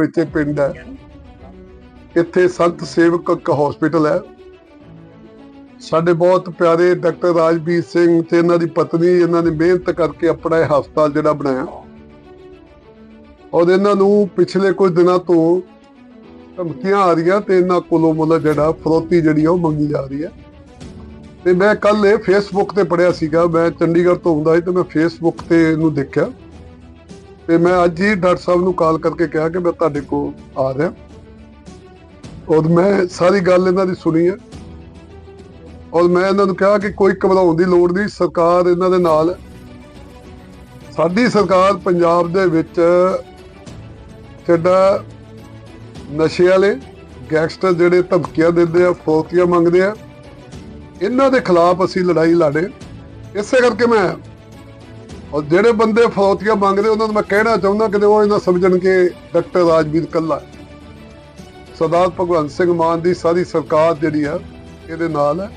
ਵਿੱਚ ਪਿੰਡ ਹੈ। ਇੱਥੇ ਸੰਤ ਸੇਵਕ ਇੱਕ ਹਸਪੀਟਲ ਹੈ। ਸਾਡੇ ਬਹੁਤ ਪਿਆਰੇ ਡਾਕਟਰ ਰਾਜਵੀਰ ਸਿੰਘ ਤੇ ਇਹਨਾਂ ਦੀ ਪਤਨੀ, ਇਹਨਾਂ ਨੇ ਮਿਹਨਤ ਕਰਕੇ ਆਪਣਾ ਇਹ ਹਸਪਤਾਲ ਜਿਹੜਾ ਬਣਾਇਆ। ਔਰ ਇਹਨਾਂ ਨੂੰ ਪਿਛਲੇ ਕੁਝ ਦਿਨਾਂ ਤੋਂ ਧਮਕੀਆਂ ਆ ਰਹੀਆਂ ਤੇ ਇਹਨਾਂ ਕੋਲੋਂ ਮੁੱਲ ਜਿਹੜਾ ਫਰੋਤੀ ਜਿਹੜੀ ਆ ਉਹ ਮੰਗੀ ਜਾ ਰਹੀ ਹੈ। ਤੇ ਮੈਂ ਕੱਲ ਇਹ ਫੇਸਬੁੱਕ ਤੇ ਪੜਿਆ ਸੀਗਾ। ਮੈਂ ਚੰਡੀਗੜ੍ਹ ਤੋਂ ਹੁੰਦਾ ਸੀ ਤੇ ਮੈਂ ਫੇਸਬੁੱਕ ਤੇ ਇਹਨੂੰ ਦੇਖਿਆ। ਤੇ ਮੈਂ ਅੱਜ ਹੀ ਡਾਕਟਰ ਸਾਹਿਬ ਨੂੰ ਕਾਲ ਕਰਕੇ ਕਿਹਾ ਕਿ ਮੈਂ ਤੁਹਾਡੇ ਕੋਲ ਆ ਰਿਹਾ। ਔਰ ਮੈਂ ਸਾਰੀ ਗੱਲ ਇਹਨਾਂ ਦੀ ਸੁਣੀ ਹੈ। ਔਰ ਮੈਂ ਇਹਨਾਂ ਨੂੰ ਕਿਹਾ ਕਿ ਕੋਈ ਘਬਰਾਉਣ ਦੀ ਲੋੜ ਨਹੀਂ, ਸਰਕਾਰ ਇਹਨਾਂ ਦੇ ਨਾਲ ਹੈ। ਸਾਡੀ ਸਰਕਾਰ ਪੰਜਾਬ ਦੇ ਵਿੱਚ ਜਿਹੜਾ ਨਸ਼ੇ ਵਾਲੇ, ਗੈਂਗਸਟਰ ਜਿਹੜੇ ਧਮਕੀਆਂ ਦਿੰਦੇ ਆ ਫੌਕੀਆਂ ਮੰਗਦੇ ਆ, ਇਹਨਾਂ ਦੇ ਖਿਲਾਫ ਅਸੀਂ ਲੜਾਈ ਲੜੇ ਇਸੇ ਕਰਕੇ ਮੈਂ ਔਰ ਜਿਹੜੇ ਬੰਦੇ ਫੌਕੀਆਂ ਮੰਗਦੇ, ਉਹਨਾਂ ਨੂੰ ਮੈਂ ਕਹਿਣਾ ਚਾਹੁੰਦਾ ਕਿ ਉਹ ਇਹਨਾਂ ਸਮਝਣ ਕਿ ਡਾਕਟਰ ਰਾਜਵੀਰ ਕੱਲਾ ਸਰਦਾਰ ਭਗਵੰਤ ਸਿੰਘ ਮਾਨ ਦੀ ਸਾਰੀ ਸਰਕਾਰ ਜਿਹੜੀ ਆ, ਇਹਦੇ ਨਾਲ ਹੈ।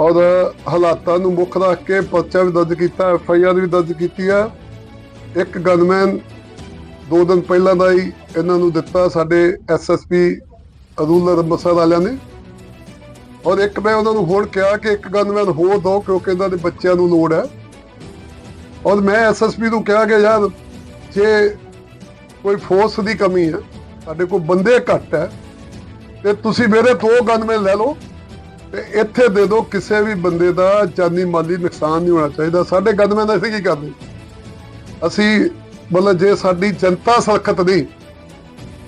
ਔਰ ਹਾਲਾਤਾਂ ਨੂੰ ਮੁੱਖ ਰੱਖ ਕੇ ਪਰਚਾ ਵੀ ਦਰਜ ਕੀਤਾ, ਐਫ ਆਈ ਆਰ ਵੀ ਦਰਜ ਕੀਤੀ ਆ। ਇੱਕ ਗਨਮੈਨ ਦੋ ਦਿਨ ਪਹਿਲਾਂ ਦਾ ਹੀ ਇਹਨਾਂ ਨੂੰ ਦਿੱਤਾ ਸਾਡੇ S S P rural Amritsar ਵਾਲਿਆਂ ਨੇ। ਔਰ ਇੱਕ ਮੈਂ ਉਹਨਾਂ ਨੂੰ ਹੋਰ ਕਿਹਾ ਕਿ ਇੱਕ ਗਨਮੈਨ ਹੋਰ ਦੋ, ਕਿਉਂਕਿ ਇਹਨਾਂ ਦੇ ਬੱਚਿਆਂ ਨੂੰ ਲੋੜ ਹੈ। ਔਰ ਮੈਂ ਐਸ ਐਸ ਪੀ ਨੂੰ ਕਿਹਾ ਕਿ ਯਾਰ ਜੇ ਕੋਈ ਫੋਰਸ ਦੀ ਕਮੀ ਹੈ, ਸਾਡੇ ਕੋਲ ਬੰਦੇ ਘੱਟ ਹੈ, ਤੇ ਤੁਸੀਂ ਮੇਰੇ ਦੋ ਗਨਮੈਨ ਲੈ ਲਓ, ਤੇ ਇੱਥੇ ਦੇ ਦਿਓ ਕਿਸੇ ਵੀ ਬੰਦੇ ਦਾ ਜਾਨੀ ਮਾਲੀ ਨੁਕਸਾਨ ਨਹੀਂ ਹੋਣਾ ਚਾਹੀਦਾ। ਸਾਡੇ ਗਨਮੈਨ ਅਸੀਂ ਕੀ ਕਰਦੇ? ਅਸੀਂ ਮਤਲਬ ਜੇ ਸਾਡੀ ਜਨਤਾ ਸਰਖਤ ਨਹੀਂ,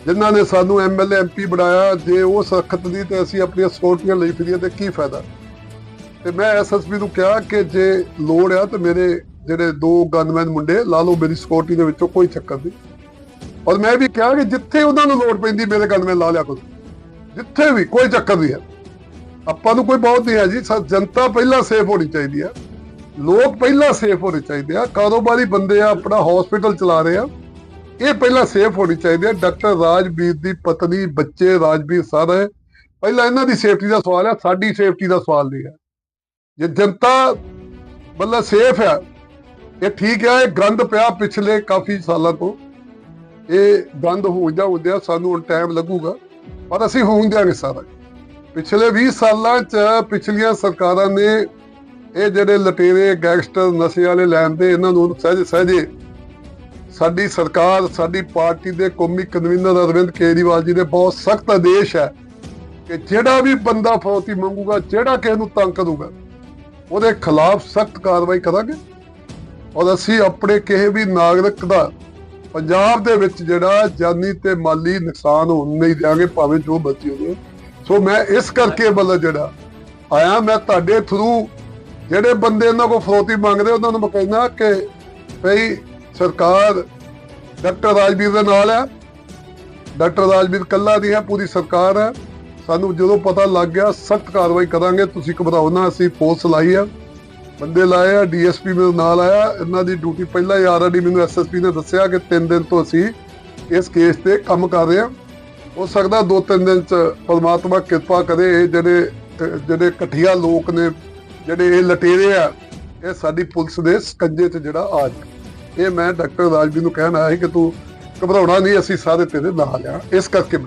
ਜਿਨ੍ਹਾਂ ਨੇ ਸਾਨੂੰ ਐਮਐਲਏ ਐਮਪੀ ਬਣਾਇਆ, ਜੇ ਉਹ ਸਰਖਤ ਨਹੀਂ, ਤੇ ਅਸੀਂ ਆਪਣੀਆਂ ਸਕਿਉਰਟੀਆਂ ਲਈ ਫਿਰੀਏ ਤੇ ਕੀ ਫਾਇਦਾ? ਤੇ ਮੈਂ ਐਸਐਸਪੀ ਨੂੰ ਕਿਹਾ ਕਿ ਜੇ ਲੋੜ ਆ, ਤੇ ਮੇਰੇ ਜਿਹੜੇ ਦੋ ਗਨਮੈਨ ਮੁੰਡੇ, ਲਾ ਲਓ ਮੇਰੀ ਸਕਿਉਰਟੀ ਦੇ ਵਿੱਚੋਂ ਕੋਈ ਚੱਕਰ ਨਹੀਂ। ਔਰ ਮੈਂ ਵੀ ਕਿਹਾ ਕਿ ਜਿੱਥੇ ਉਹਨਾਂ ਨੂੰ ਲੋੜ ਪੈਂਦੀ, ਮੇਰੇ ਗਨਮੈਨ ਲਾ ਲਿਆ ਕਰੋ। ਜਿੱਥੇ ਵੀ ਕੋਈ ਚੱਕਰ ਨਹੀਂ ਹੈ। ਆਪਾਂ ਨੂੰ ਕੋਈ ਬਹੁਤ ਨਹੀਂ ਹੈ ਜੀ। ਜਨਤਾ ਪਹਿਲਾਂ ਸੇਫ ਹੋਣੀ ਚਾਹੀਦੀ ਹੈ। ਲੋਕ ਪਹਿਲਾਂ ਸੇਫ ਹੋਣੇ ਚਾਹੀਦੇ ਆ। ਕਾਰੋਬਾਰੀ ਬੰਦੇ ਆ, ਆਪਣਾ ਹਸਪੀਟਲ ਚਲਾ ਰਹੇ ਆ। ਇਹ ਪਹਿਲਾਂ ਸੇਫ ਹੋਣੀ ਚਾਹੀਦੀ ਹੈ। ਡਾਕਟਰ ਰਾਜਵੀਰ ਦੀ ਪਤਨੀ, ਬੱਚੇ ਰਾਜਵੀਰ ਸਾਰੇ ਪਹਿਲਾਂ ਇਹਨਾਂ ਦੀ ਸੇਫਟੀ ਦਾ ਸਵਾਲ ਹੈ। ਸਾਡੀ ਸੇਫਟੀ ਦਾ ਸਵਾਲ ਨਹੀਂ ਹੈ। ਜੇ ਜਨਤਾ ਮਤਲਬ ਸੇਫ ਹੈ ਇਹ ਠੀਕ ਹੈ, ਇਹ ਗੰਦ ਪਿਆ ਪਿਛਲੇ ਕਾਫੀ ਸਾਲਾਂ ਤੋਂ। ਇਹ ਗੰਦ ਹੋ ਜਾ ਹੁੰਦਿਆ ਸਾਨੂੰ ਹੁਣ ਟਾਈਮ ਲੱਗੂਗਾ, ਪਰ ਅਸੀਂ ਹੋਣ ਦਿਆਂਗੇ ਸਾਰਾ। ਪਿਛਲੇ 20 ਸਾਲਾਂ ਚ ਪਿਛਲੀਆਂ ਸਰਕਾਰਾਂ ਨੇ ਇਹ ਜਿਹੜੇ ਲਟੇਰੇ ਗੈਂਗਸਟਰ ਨਸ਼ੇ ਵਾਲੇ ਲੈਣ ਦੇ, ਇਹਨਾਂ ਨੂੰ ਸਹਿਜੇ ਸਹਿਜੇ ਸਾਡੀ ਸਰਕਾਰ, ਸਾਡੀ ਪਾਰਟੀ ਦੇ ਕੌਮੀ ਕਨਵੀਨਰ ਅਰਵਿੰਦ ਕੇਜਰੀਵਾਲ ਜੀ ਦੇ ਬਹੁਤ ਸਖਤ ਆਦੇਸ਼ ਹੈ ਕਿ ਜਿਹੜਾ ਵੀ ਬੰਦਾ ਫੌਤੀ ਮੰਗੂਗਾ, ਜਿਹੜਾ ਕਿਸੇ ਨੂੰ ਤੰਗ ਕਰੂਗਾ, ਉਹਦੇ ਖਿਲਾਫ ਸਖਤ ਕਾਰਵਾਈ ਕਰਾਂਗੇ। ਔਰ ਅਸੀਂ ਆਪਣੇ ਕਿਸੇ ਵੀ ਨਾਗਰਿਕ ਦਾ ਪੰਜਾਬ ਦੇ ਵਿੱਚ ਜਿਹੜਾ ਜਾਨੀ ਤੇ ਮਾਲੀ ਨੁਕਸਾਨ ਹੋਣ ਨਹੀਂ ਦਿਆਂਗੇ, ਭਾਵੇਂ ਜੋ ਮਰਜ਼ੀ ਹੋਵੇ। ਸੋ ਮੈਂ ਇਸ ਕਰਕੇ ਮਤਲਬ ਜਿਹੜਾ ਆਇਆ, ਮੈਂ ਤੁਹਾਡੇ ਥਰੂ ਜਿਹੜੇ ਬੰਦੇ ਇਹਨਾਂ ਕੋਲ ਫਰੋਤੀ ਮੰਗਦੇ, ਉਹਨਾਂ ਨੂੰ ਮੈਂ ਕਹਿੰਦਾ ਕਿ ਭਈ ਸਰਕਾਰ ਡਾਕਟਰ ਰਾਜਵੀਰ ਦੇ ਨਾਲ ਹੈ। ਡਾਕਟਰ ਰਾਜਵੀਰ ਕੱਲਾ ਦੀ ਹੈ, ਪੂਰੀ ਸਰਕਾਰ ਹੈ। ਸਾਨੂੰ ਜਦੋਂ ਪਤਾ ਲੱਗ ਗਿਆ, ਸਖਤ ਕਾਰਵਾਈ ਕਰਾਂਗੇ। ਤੁਸੀਂ ਘਬਰਾਓ ਨਾ, ਅਸੀਂ ਫੋਰਸ ਲਾਈ ਹੈ ਬੰਦੇ ਲਾਏ ਆ, ਡੀਐਸਪੀ ਮੇਰੇ ਨਾਲ ਆਇਆ, ਇਹਨਾਂ ਦੀ ਡਿਊਟੀ ਪਹਿਲਾਂ ਹੀ ਆਲਰੇਡੀ ਮੈਨੂੰ ਐਸਐਸਪੀ ਨੇ ਦੱਸਿਆ ਕਿ 3 ਦਿਨ ਤੋਂ ਅਸੀਂ ਇਸ ਕੇਸ ਤੇ ਕੰਮ ਕਰ ਰਹੇ ਹਾਂ। ਹੋ ਸਕਦਾ 2-3 ਦਿਨ ਚ ਪਰਮਾਤਮਾ ਕਿਰਪਾ ਕਰੇ, ਇਹ ਜਿਹੜੇ ਜਿਹੜੇ ਕਠੀਆ ਲੋਕ ਨੇ, ਜਿਹੜੇ ਇਹ ਲਟੇਰੇ ਆ, ਇਹ ਸਾਡੀ ਪੁਲਿਸ ਦੇ ਸਕੰਜੇ 'ਚ ਜਿਹੜਾ ਆ ਜਾਣ ਇਹ ਮੈਂ ਡਾਕਟਰ ਰਾਜਵੀਰ ਨੂੰ ਕਹਿਣ ਆਇਆ ਸੀ ਕਿ ਤੂੰ ਘਬਰਾਉਣਾ ਨਹੀਂ, ਅਸੀਂ ਸਾਰੇ ਤੇਰੇ ਨਾਲ ਆ। ਇਸ ਕਰਕੇ